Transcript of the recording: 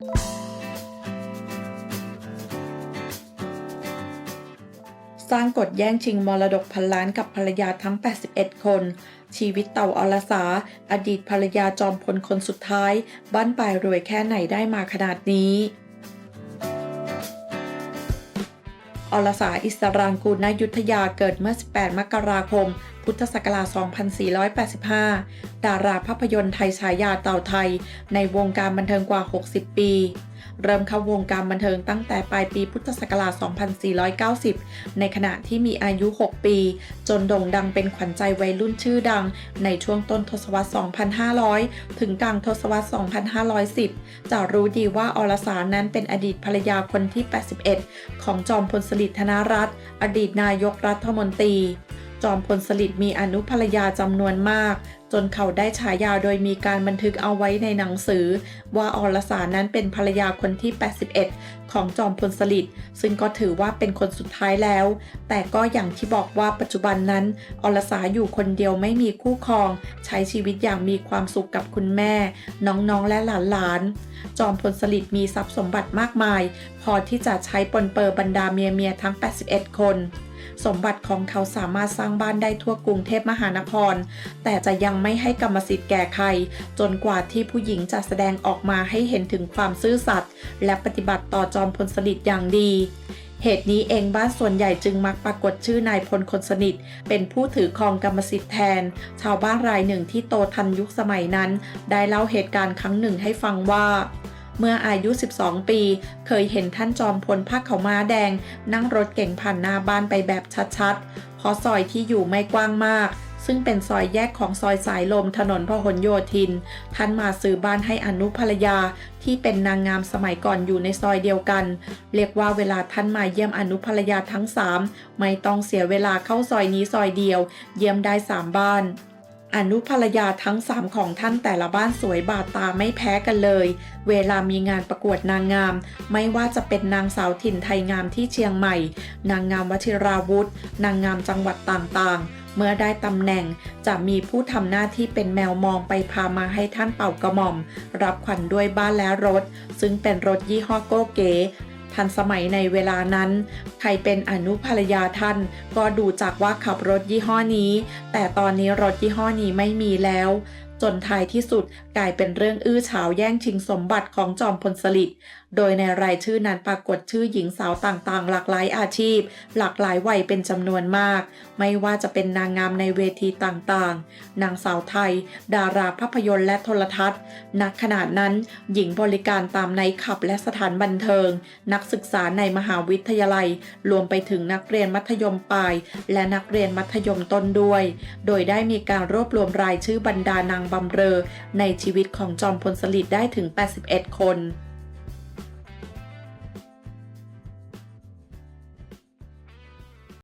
สร้างกฎแย่งชิงมรดกพันล้านกับภรรยาทั้ง 81 คน ชีวิตเต่าอรสา อดีตภรรยาจอมพลคนสุดท้าย บ้านปลายรวยแค่ไหนได้มาขนาดนี้อรสาอิสรางกูลนายุทธยาเกิดเมื่อ 18 มกราคมพุทธศักราช 2485 ดาราภาพยนตร์ไทยฉายาเต่าไทย ในวงการบันเทิงกว่า 60 ปี เริ่มเข้าวงการบันเทิงตั้งแต่ปลายปีพุทธศักราช 2490 ในขณะที่มีอายุ 6 ปี จนโด่งดังเป็นขวัญใจวัยรุ่นชื่อดัง ในช่วงต้นทศวรรษ 2500 ถึงกลางทศวรรษ 2510 จะรู้ดีว่าอรสานั้นเป็นอดีตภรรยาคนที่ 81 ของจอมพลสฤษดิ์ธนรัตน์อดีตนายกรัฐมนตรี จอมพลสฤษดิ์มีอนุภรรยาจำนวนมาก จนเขาได้ฉายาโดยมีการบันทึกเอาไว้ในหนังสือ ว่าอรสานั้นเป็นภรรยาคนที่ 81 ของจอมพลสฤษดิ์ซึ่งก็ถือว่าเป็นคนสุดท้ายแล้ว แต่ก็อย่างที่บอกว่าปัจจุบันนั้น อรสาอยู่คนเดียวไม่มีคู่ครอง ใช้ชีวิตอย่างมีความสุขกับคุณแม่ น้องๆและหลานๆ จอมพลสฤษดิ์มีทรัพย์สมบัติมากมาย พอที่จะใช้ปนเปื้อบรรดาเมียเมียทั้ง 81 คน สมบัติของเขาสามารถสร้างบ้านได้ทั่วกรุงเทพมหานคร แต่จะยังไม่ให้กรรมสิทธิ์แก่ใคร จนกว่าที่ผู้หญิงจะแสดงออกมาให้เห็นถึงความซื่อสัตย์และปฏิบัติต่อจอมพลสฤษดิ์อย่างดีเหตุนี้เองบ้านส่วนใหญ่จึงมักปรากฏชื่อนายพลคนสนิท เป็นผู้ถือครองกรรมสิทธิ์แทน ชาวบ้านรายหนึ่งที่โตทันยุคสมัยนั้น ได้เล่าเหตุการณ์ครั้งหนึ่งให้ฟังว่า เมื่ออายุ 12 ปี เคยเห็นท่านจอมพลพักเขาม้าแดง นั่งรถเก่งผ่านหน้าบ้านไปแบบชัดๆ เพราะซอยที่อยู่ไม่กว้างมาก ซึ่งเป็นซอยแยกของซอยสายลมถนนพหลโยธิน ท่านมาซื้อบ้านให้อนุภรรยาที่เป็นนางงามสมัยก่อนอยู่ในซอยเดียวกัน เรียกว่าเวลาท่านมาเยี่ยมอนุภรรยาทั้ง 3 ไม่ต้องเสียเวลาเข้าซอยนี้ซอยเดียว เยี่ยมได้ 3 บ้าน อนุภรรยาทั้ง3ของท่านแต่ละบ้านสวยบาดตาไม่แพ้กันเลย เวลามีงานประกวดนางงาม ไม่ว่าจะเป็นนางสาวถิ่นไทยงามที่เชียงใหม่ นางงามวชิราวุธ นางงามจังหวัดต่างๆ เมื่อได้ตำแหน่งจะมีผู้ทำหน้าที่เป็นแมวมองไปพามาให้ท่านเป่ากระหม่อม รับขวัญด้วยบ้านและรถ ซึ่งเป็นรถยี่ห้อโกเก๋ ทันสมัยในเวลานั้น ใครเป็นอนุภรรยาท่าน ก็ดูจากว่าขับรถยี่ห้อนี้ แต่ตอนนี้รถยี่ห้อนี้ไม่มีแล้ว จนท้ายที่สุดกลายเป็นเรื่องอื้อฉาวแย่งชิงสมบัติของจอมพลสฤษดิ์ โดยในรายชื่อนั้นปรากฏชื่อหญิงสาวต่างๆ หลากหลายอาชีพ หลากหลายวัยเป็นจำนวนมาก ไม่ว่าจะเป็นนางงามในเวทีต่างๆ นางสาวไทย ดาราภาพยนตร์และโทรทัศน์นักขนาดนั้น หญิงบริการตามไนท์คลับและสถานบันเทิง นักศึกษาในมหาวิทยาลัย รวมไปถึงนักเรียนมัธยมปลาย และนักเรียนมัธยมต้นด้วย โดยได้มีการรวบรวมรายชื่อบรรดานางบำเรอ ในชีวิตของจอมพลสฤษดิ์ได้ถึง 81 คน